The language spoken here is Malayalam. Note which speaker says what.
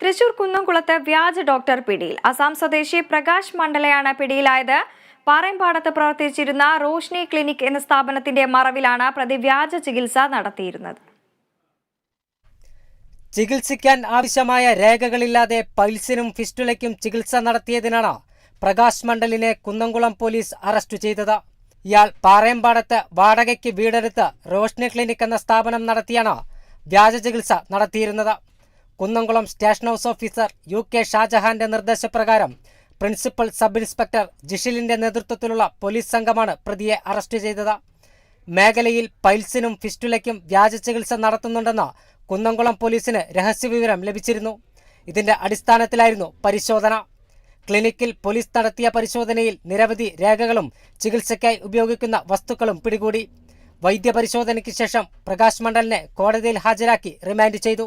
Speaker 1: തൃശൂർ കുന്നംകുളത്ത് വ്യാജ ഡോക്ടർ പിടിയിൽ. അസാം സ്വദേശി പ്രകാശ് മണ്ഡലയാണ് പിടിയിലായത്. പാറയമ്പാടത്ത് പ്രവർത്തിച്ചിരുന്ന റോഷ്നി ക്ലിനിക് എന്ന സ്ഥാപനത്തിന്റെ മറവിലാണ് പ്രതി വ്യാജ ചികിത്സ നടത്തിയിരുന്നത്.
Speaker 2: ചികിത്സിക്കാൻ ആവശ്യമായ രേഖകളില്ലാതെ പൈൽസിനും ഫിസ്റ്റുലയ്ക്കും ചികിത്സ നടത്തിയതിനാണ് പ്രകാശ് മണ്ഡലിനെ കുന്നംകുളം പോലീസ് അറസ്റ്റ് ചെയ്തത്. ഇയാൾ പാറയമ്പാടത്ത് വാടകയ്ക്ക് വീടെടുത്ത് റോഷ്നി ക്ലിനിക് എന്ന സ്ഥാപനം നടത്തിയാണ് വ്യാജ ചികിത്സ നടത്തിയിരുന്നത്. Kunnamkulam station house officer U K ഷാജഹാന്റെ നിർദ്ദേശപ്രകാരം പ്രിൻസിപ്പൽ സബ് ഇൻസ്പെക്ടർ ജിഷിലിന്റെ നേതൃത്വത്തിലുള്ള പോലീസ് സംഘമാണ് പ്രതിയെ അറസ്റ്റ് ചെയ്തത്. മേഖലയിൽ പൈൽസിനും ഫിസ്റ്റുലയ്ക്കും വ്യാജ ചികിത്സ നടത്തുന്നുണ്ടെന്ന് കുന്നംകുളം പോലീസിന് രഹസ്യവിവരം ലഭിച്ചിരുന്നു. ഇതിന്റെ അടിസ്ഥാനത്തിലായിരുന്നു പരിശോധന. ക്ലിനിക്കിൽ പോലീസ് നടത്തിയ പരിശോധനയിൽ നിരവധി രേഖകളും ചികിത്സയ്ക്കായി ഉപയോഗിക്കുന്ന വസ്തുക്കളും പിടികൂടി. വൈദ്യപരിശോധനയ്ക്ക് ശേഷം പ്രകാശ് മണ്ഡലിനെ കോടതിയിൽ ഹാജരാക്കി റിമാൻഡ് ചെയ്തു.